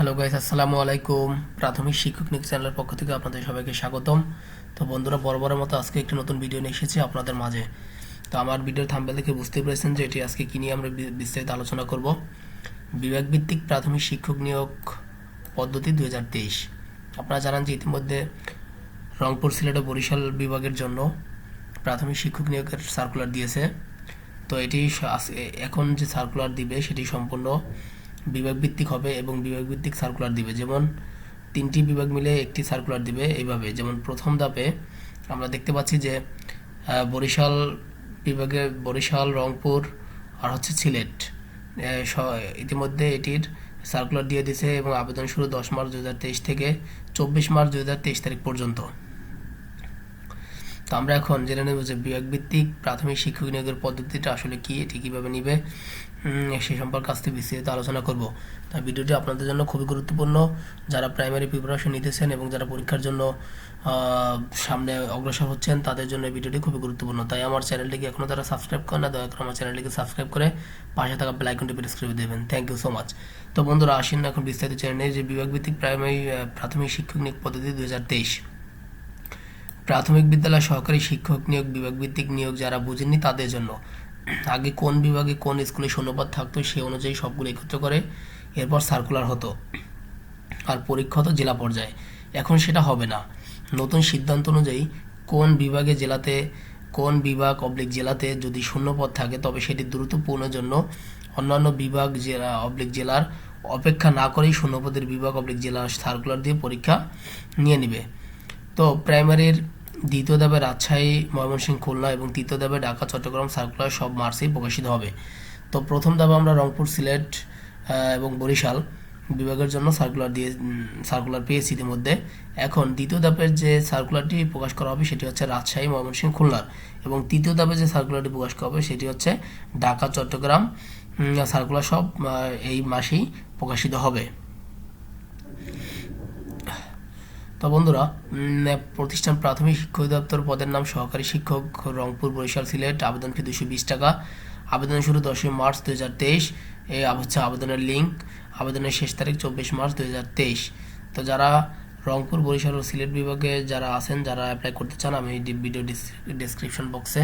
Hello guys আসসালামু আলাইকুম। প্রাথমিক শিক্ষক নিক চ্যানেলের পক্ষ থেকে আপনাদের সবাইকে স্বাগতম। তো বন্ধুরা, বরাবরের মতো আজকে একটি নতুন ভিডিও নিয়ে এসেছি আপনাদের মাঝে। তো আমার ভিডিওর থাম্বেল দেখে বুঝতে পেরেছেন যে এটি আজকে কী নিয়ে আমরা বিস্তারিত আলোচনা করব। বিভাগভিত্তিক প্রাথমিক শিক্ষক নিয়োগ পদ্ধতি দু হাজার তেইশ। আপনারা জানান যে ইতিমধ্যে রংপুর সিলেট ও বরিশাল বিভাগের জন্য প্রাথমিক শিক্ষক নিয়োগের সার্কুলার দিয়েছে। তো এটি এখন যে সার্কুলার দিবে, সেটি সম্পূর্ণ বিভাগ ভিত্তিক হবে এবং বিভাগ ভিত্তিক সার্কুলার দিবে। যেমন তিনটি বিভাগ মিলে একটি সার্কুলার দিবে এইভাবে। যেমন প্রথম ধাপে আমরা দেখতে পাচ্ছি যে বরিশাল বিভাগে বরিশাল, রংপুর আর হচ্ছে সিলেট ইতিমধ্যে এটির সার্কুলার দিয়ে দিছে এবং আবেদন শুরু দশ মার্চ দু হাজার তেইশ থেকে চব্বিশ মার্চ দু হাজার তেইশ তারিখ পর্যন্ত। তো আমরা এখন জেনে নেব যে বিভাগ ভিত্তিক প্রাথমিক শিক্ষক নিয়োগের পদ্ধতিটা আসলে কি, এটি কীভাবে নিবে সে সম্পর্কে আজকে বিস্তারিত আলোচনা করব। তাই ভিডিওটি আপনাদের জন্য খুবই গুরুত্বপূর্ণ। যারা প্রাইমারি প্রিপারেশন নিতেছেন এবং যারা পরীক্ষার জন্য সামনে অগ্রসর হচ্ছেন, তাদের জন্য ভিডিওটি খুবই গুরুত্বপূর্ণ। তাই আমার চ্যানেলটিকে এখনও তারা সাবস্ক্রাইব করেন না, দয়া করে আমার চ্যানেলটিকে সাবস্ক্রাইব করে পাশে থাকা বেল আইকনটি প্রেস করে দেবেন। থ্যাংক ইউ সো মাচ তো বন্ধুরা, আসেন এখন বিস্তারিত চ্যানেলে যে বিভাগ ভিত্তিক প্রাইমারি প্রাথমিক শিক্ষক নিয়োগ পদ্ধতি দু হাজার তেইশ। প্রাথমিক বিদ্যালয় সহকারী শিক্ষক নিয়োগ বিভাগ ভিত্তিক নিয়োগ যারা বুঝেননি তাদের জন্য। আগে কোন বিভাগে কোন স্কুলে শূন্যপদ থাকতো সে অনুযায়ী সবগুলো একত্র করে এরপর সার্কুলার হতো আর পরীক্ষা হতো জেলা পর্যায়ে। এখন সেটা হবে না। নতুন সিদ্ধান্ত অনুযায়ী কোন বিভাগে জেলাতে, কোন বিভাগ অবলিক জেলাতে যদি শূন্যপদ থাকে, তবে সেটি দ্রুত পূরণের জন্য অন্যান্য বিভাগ জেলা, অবলিক জেলার অপেক্ষা না করেই শূন্যপদের বিভাগ অবলিক জেলার সার্কুলার দিয়ে পরীক্ষা নিয়ে নেবে। তো প্রাইমারির দ্বিতীয় ধাপে রাজশাহী, ময়মনসিংহ, খুলনা এবং তৃতীয় ধাপে ঢাকা, চট্টগ্রাম সার্কুলার সব মার্চেই প্রকাশিত হবে। তো প্রথম ধাপে আমরা রংপুর, সিলেট এবং বরিশাল বিভাগের জন্য সার্কুলার দিয়ে সার্কুলার পেয়েছি ইতিমধ্যে। এখন দ্বিতীয় ধাপের যে সার্কুলারটি প্রকাশ করা হবে সেটি হচ্ছে রাজশাহী, ময়মনসিংহ খুলনার এবং তৃতীয় ধাপে যে সার্কুলারটি প্রকাশ করা হবে সেটি হচ্ছে ঢাকা, চট্টগ্রাম সার্কুলার সব এই মাসেই প্রকাশিত হবে। তো বন্ধুরা প্রতিষ্ঠান প্রাথমিক শিক্ষক দপ্তর পদের নাম সহকারী শিক্ষক রংপুর বরিশাল সিলেট। আবেদন ফি দুশো বিশ টাকা। আবেদন শুরু দশই মার্চ দু হাজার তেইশ। এই হচ্ছে আবেদনের লিঙ্ক। আবেদনের শেষ তারিখ চব্বিশ মার্চ দু হাজার তেইশ। তো যারা রংপুর, বরিশাল ও সিলেট বিভাগে যারা আছেন, যারা অ্যাপ্লাই করতে চান, আমি ভিডিও ডিসক্রিপশন বক্সে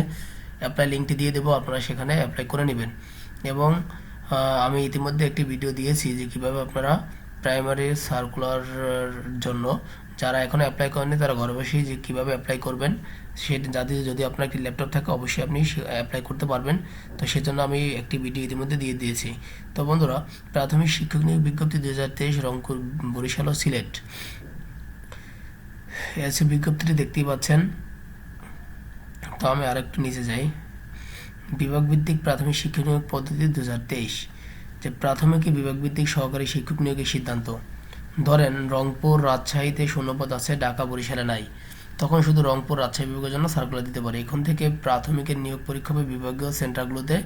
অ্যাপ্লাই লিঙ্কটি দিয়ে দেবো, আপনারা সেখানে অ্যাপ্লাই করে নেবেন। এবং আমি ইতিমধ্যে একটি ভিডিও দিয়েছি যে কীভাবে আপনারা প্রাইমারি সার্কুলার জন্য যারা এখনও অ্যাপ্লাই করেননি, তারা ঘরে বসেই যে কীভাবে অ্যাপ্লাই করবেন সেটি যাদের যদি আপনার একটি ল্যাপটপ থাকে, অবশ্যই আপনি অ্যাপ্লাই করতে পারবেন। তো সেজন্য আমি একটি ভিডিও ইতিমধ্যে দিয়ে দিয়েছি। তো বন্ধুরা, প্রাথমিক শিক্ষক নিয়োগ বিজ্ঞপ্তি দু হাজার তেইশ রংপুর, বরিশাল ও সিলেট। এসে বিজ্ঞপ্তিটি দেখতেই পাচ্ছেন। তো আমি আরেকটু নিচে যাই। বিভাগ ভিত্তিক প্রাথমিক শিক্ষক নিয়োগ পদ্ধতি দু হাজার তেইশ। যে প্রাথমিক ও বিভাগ ভিত্তিক সহকারী শিক্ষক নিয়োগের সিদ্ধান্ত। ধরেন রংপুর রাজশাহীতে শূন্যপদ আছে, ঢাকা বরিশালে নাই। তখন শুধু রংপুর রাজশাহী বিভাগের জন্য সার্কুলার দিতে পারে। এখন থেকে প্রাথমিকের নিয়োগ পরীক্ষা বিভাগীয় সেন্টারগুলোতে।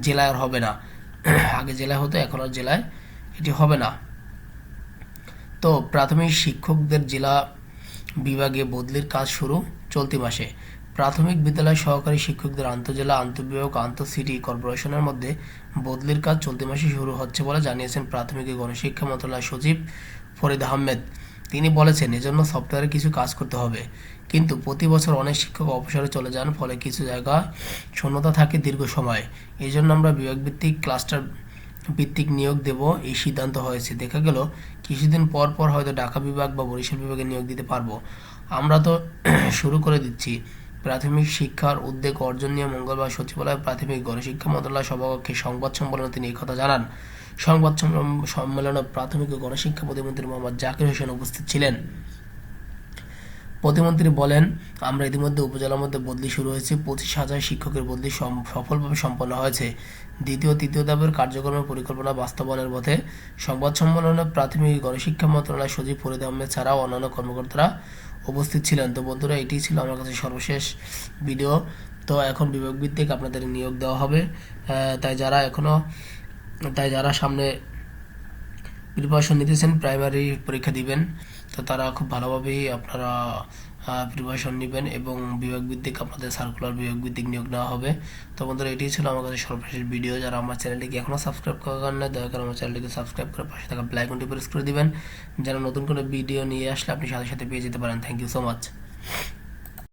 জেলায় আর হবে না। আগে জেলায় হতো, এখন আর জেলায় এটি হবে না। তো প্রাথমিক শিক্ষকদের জেলা বিভাগে বদলির কাজ শুরু চলতি মাসে। প্রাথমিক বিদ্যালয় সহকারী শিক্ষকদের আন্তজেলা, আন্তঃবিভাগ, আন্তঃসিটি কর্পোরেশনের মধ্যে বদলির কাজ চলতি মাসে শুরু হচ্ছে বলে জানিয়েছেন প্রাথমিক গণশিক্ষা মন্ত্রণালয়ের সচিব ফরিদ আহমেদ। তিনি বলেছেন, এজন্য সফটওয়্যারে কিছু কাজ করতে হবে। কিন্তু প্রতি বছর অনেক শিক্ষক অবসরে চলে যান, ফলে কিছু জায়গায় শূন্যতা থাকে দীর্ঘ সময়। এই জন্য আমরা বিভাগভিত্তিক ক্লাস্টার ভিত্তিক নিয়োগ দেব। এই সিদ্ধান্ত হয়েছে। দেখা গেল, কিছুদিন পর পর হয়তো ঢাকা বিভাগ বা বরিশাল বিভাগে নিয়োগ দিতে পারব। আমরা তো শুরু করে দিচ্ছি। প্রাথমিক শিক্ষার উদ্যোগ অর্জন নিয়ে মঙ্গলবার সচিবালয় প্রাথমিক গণশিক্ষা মন্ত্রণালয় সভাকক্ষে সংবাদ সম্মেলনে তিনি এই কথা জানান। সংবাদ সম্মেলনে প্রাথমিক ও গণশিক্ষা প্রতিমন্ত্রী মোহাম্মদ জাকির হোসেন উপস্থিত ছিলেন। প্রতিমন্ত্রী বলেন, আমরা ইতিমধ্যে উপজেলার মধ্যে বদলি শুরু হয়েছে, পঁচিশ হাজার শিক্ষকের বদলি সফলভাবে সম্পন্ন হয়েছে। দ্বিতীয়, তৃতীয় ধাপের কার্যক্রমের পরিকল্পনা বাস্তবায়নের পথে সংবাদ সম্মেলনে প্রাথমিক গণশিক্ষা মন্ত্রণালয় সচিব ফরিদ আহমেদ ছাড়াও অন্যান্য কর্মকর্তারা উপস্থিত ছিলেন। তো বন্ধুরা, এটি ছিল আমার কাছে সর্বশেষ ভিডিও। তো এখন বিভাগ ভিত্তিক আপনাদের নিয়োগ দেওয়া হবে। তাই যারা এখনও তাই যারা সামনে প্রিপারেশন নিতেছেন প্রাইমারি পরীক্ষা দিবেন, তো তারা খুব ভালোভাবেই আপনারা প্রিপারেশন নেবেন এবং বিভাগ ভিত্তিক আপনাদের সার্কুলার বিভাগ ভিত্তিক নিয়োগ নেওয়া হবে। তো বন্ধুরা, এটাই ছিল আমার কাছে সর্বশেষ ভিডিও যারা আমার চ্যানেলটিকে এখনও সাবস্ক্রাইব করার না দয়া করে আমার চ্যানেলটিকে সাবস্ক্রাইব করে পাশে থাকা ব্ল্যাক প্রেস করে দিবেন। যারা নতুন কোনো ভিডিও নিয়ে আসলে আপনি সাথে সাথে পেয়ে যেতে পারেন। Thank you so much